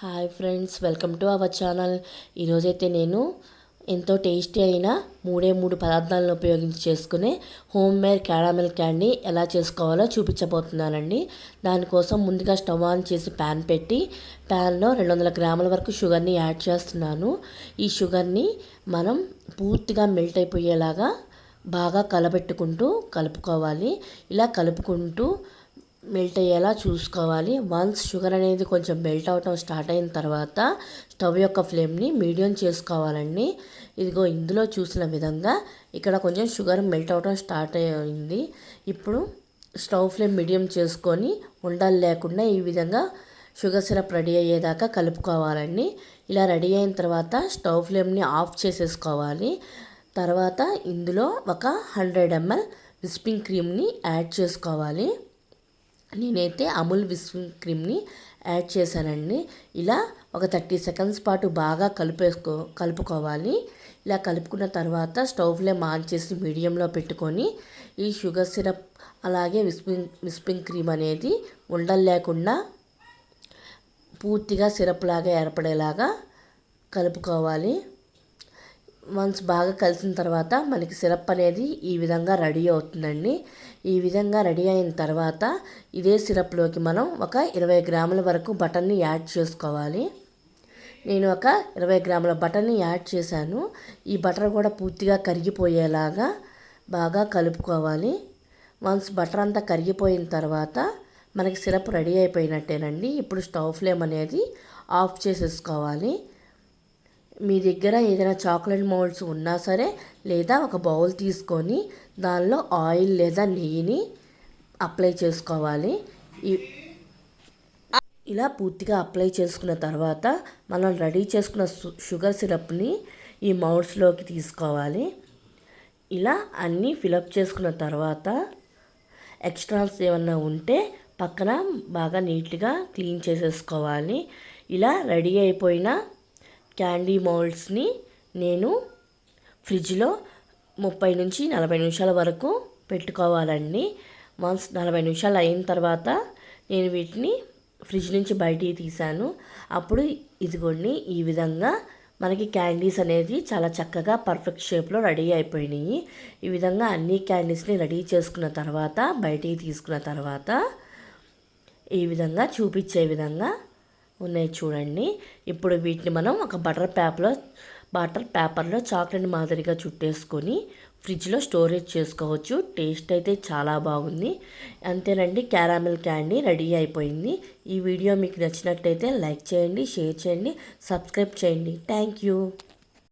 Hi friends welcome to our channel ఈరోజైతే నేను ఎంతో టేస్టీ అయిన మూడే మూడు పదార్థాలను ఉపయోగించి చేసుకునే హోమ్ మేడ్ క్యారామెల్ క్యాండీ ఎలా చేసుకోవాలో చూపించబోతున్నానండి. దానికోసం ముందుగా స్టవ్ ఆన్ చేసి ప్యాన్ పెట్టి ప్యాన్లో రెండు వందల గ్రాముల వరకు షుగర్ని యాడ్ చేస్తున్నాను. ఈ షుగర్ని మనం పూర్తిగా మెల్ట్ అయిపోయేలాగా బాగా కలబెట్టుకుంటూ కలుపుకోవాలి. ఇలా కలుపుకుంటూ మెల్ట్ అయ్యేలా చూసుకోవాలి. వన్స్ షుగర్ అనేది కొంచెం మెల్ట్ అవటం స్టార్ట్ అయిన తర్వాత స్టవ్ యొక్క ఫ్లేమ్ని మీడియం చేసుకోవాలండి. ఇదిగో ఇందులో చూసిన విధంగా ఇక్కడ కొంచెం షుగర్ మెల్ట్ అవటం స్టార్ట్ అయింది. ఇప్పుడు స్టవ్ ఫ్లేమ్ మీడియం చేసుకొని ఉండాలి లేకుండా ఈ విధంగా షుగర్ సిరప్ రెడీ అయ్యేదాకా కలుపుకోవాలండి. ఇలా రెడీ అయిన తర్వాత స్టవ్ ఫ్లేమ్ని ఆఫ్ చేసేసుకోవాలి. తర్వాత ఇందులో ఒక హండ్రెడ్ ఎంఎల్ విస్పింగ్ క్రీమ్ని యాడ్ చేసుకోవాలి. నేనైతే అమూల్ విస్పింగ్ క్రీమ్ని యాడ్ చేశానండి. ఇలా ఒక థర్టీ సెకండ్స్ పాటు బాగా కలిపేసుకో కలుపుకోవాలి. ఇలా కలుపుకున్న తర్వాత స్టవ్ ఫ్లేమ్ ఆన్ చేసి మీడియంలో పెట్టుకొని ఈ షుగర్ సిరప్ అలాగే విస్పింగ్ విస్పింగ్ క్రీమ్ అనేది ఉండలు లేకుండా పూర్తిగా సిరప్ లాగా ఏర్పడేలాగా కలుపుకోవాలి. వన్స్ బాగా కలిసిన తర్వాత మనకి సిరప్ అనేది ఈ విధంగా రెడీ అవుతుందండి. ఈ విధంగా రెడీ అయిన తర్వాత ఇదే సిరప్లోకి మనం ఒక ఇరవై గ్రాముల వరకు బటన్ని యాడ్ చేసుకోవాలి. నేను ఒక ఇరవై గ్రాముల బటర్ని యాడ్ చేశాను. ఈ బటర్ కూడా పూర్తిగా కరిగిపోయేలాగా బాగా కలుపుకోవాలి. వన్స్ బటర్ అంతా కరిగిపోయిన తర్వాత మనకి సిరప్ రెడీ అయిపోయినట్టేనండి. ఇప్పుడు స్టవ్ ఫ్లేమ్ అనేది ఆఫ్ చేసేసుకోవాలి. మీ దగ్గర ఏదైనా చాక్లెట్ మౌల్డ్స్ ఉన్నా సరే లేదా ఒక బౌల్ తీసుకొని దానిలో ఆయిల్ లేదా నెయ్యిని అప్లై చేసుకోవాలి. ఇలా పూర్తిగా అప్లై చేసుకున్న తర్వాత మనం రెడీ చేసుకున్న షుగర్ సిరప్ని ఈ మౌల్డ్స్లోకి తీసుకోవాలి. ఇలా అన్నీ ఫిలప్ చేసుకున్న తర్వాత ఎక్స్ట్రాస్ ఏమన్నా ఉంటే పక్కన బాగా నీట్గా క్లీన్ చేసేసుకోవాలి. ఇలా రెడీ అయిపోయిన క్యాండీ మౌల్డ్స్ని నేను ఫ్రిడ్జ్లో ముప్పై నుంచి నలభై నిమిషాల వరకు పెట్టుకోవాలండి. వన్స్ నలభై నిమిషాలు అయిన తర్వాత నేను వీటిని ఫ్రిడ్జ్ నుంచి బయటికి తీసాను అప్పుడు ఇదిగోండి ఈ విధంగా మనకి క్యాండీస్ అనేది చాలా చక్కగా పర్ఫెక్ట్ షేప్లో రెడీ అయిపోయినాయి. ఈ విధంగా అన్ని క్యాండీస్ని రెడీ చేసుకున్న తర్వాత బయటికి తీసుకున్న తర్వాత ఈ విధంగా చూపించే విధంగా ఉన్నాయి చూడండి. ఇప్పుడు వీటిని మనం ఒక బటర్ పేపర్లో బటర్ పేపర్లో చాక్లెట్ మాదిరిగా చుట్టేసుకొని ఫ్రిడ్జ్లో స్టోరేజ్ చేసుకోవచ్చు. టేస్ట్ అయితే చాలా బాగుంది. అంతేనండి క్యారామెల్ క్యాండీ రెడీ అయిపోయింది. ఈ వీడియో మీకు నచ్చినట్టయితే లైక్ చేయండి షేర్ చేయండి సబ్స్క్రైబ్ చేయండి. Thank you.